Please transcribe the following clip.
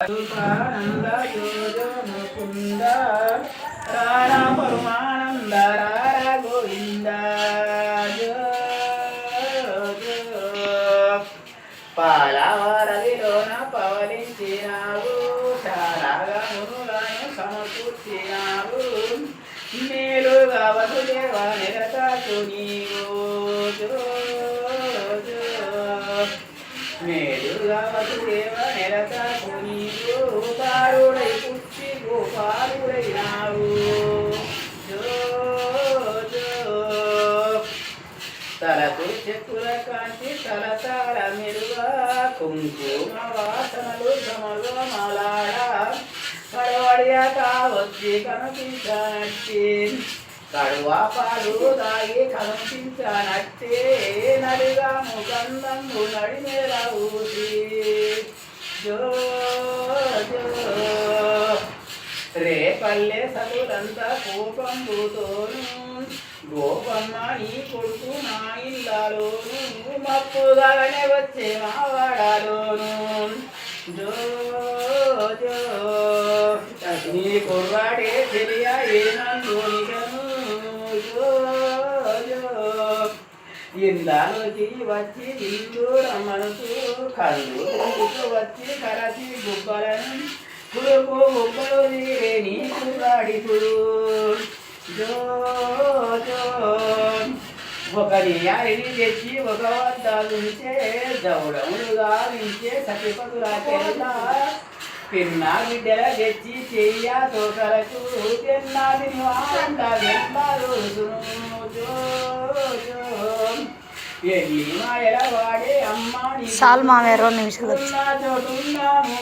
రూపానంద జోజో ముకుంద రారా పరమానంద రారా గోవింద జో పవలించినావు చారాగా మునులను సమకూర్చినావు మేలుగా వసుదేవ నిరతకు నీవు మేలుగా వసుదేవ నీవు. తలకు చెక్కుల కాంతి తలతాల మెరుగా కుంకుమ వాసనలు సమగమలాడ పడవడియాక వచ్చి కనిపించనట్టి. కడువా పాలు దాగి కనిపించనట్టే. నడిగా ముగంధము నడిమేల ఊసి జో పల్లె రేపల్లె కోపం పోతోను గోపమ్మ నీ కొడుకు నా ఇళ్ళలోను మప్పుగానే వచ్చే మా వాడలోను. జో జో నీ కుర్రాడే తెలియ ఏనందునిగను జో జో ఇందాలోకి వచ్చి ఇల్లు రమ్మనుతూ కళ్ళు వచ్చి కరచి గుబ్బలను జో జో. ఒకరి అరిని తెచ్చి ఒక వద్ద ఉంచే దౌడములుగా వించే సతిపతుల తెల్ల పిన్న బిడ్డల తెచ్చి చెయ్య తోకలకు తిన్నది ఎల్లి మాయల వాడే అమ్మ వచ్చి చోటున్నాము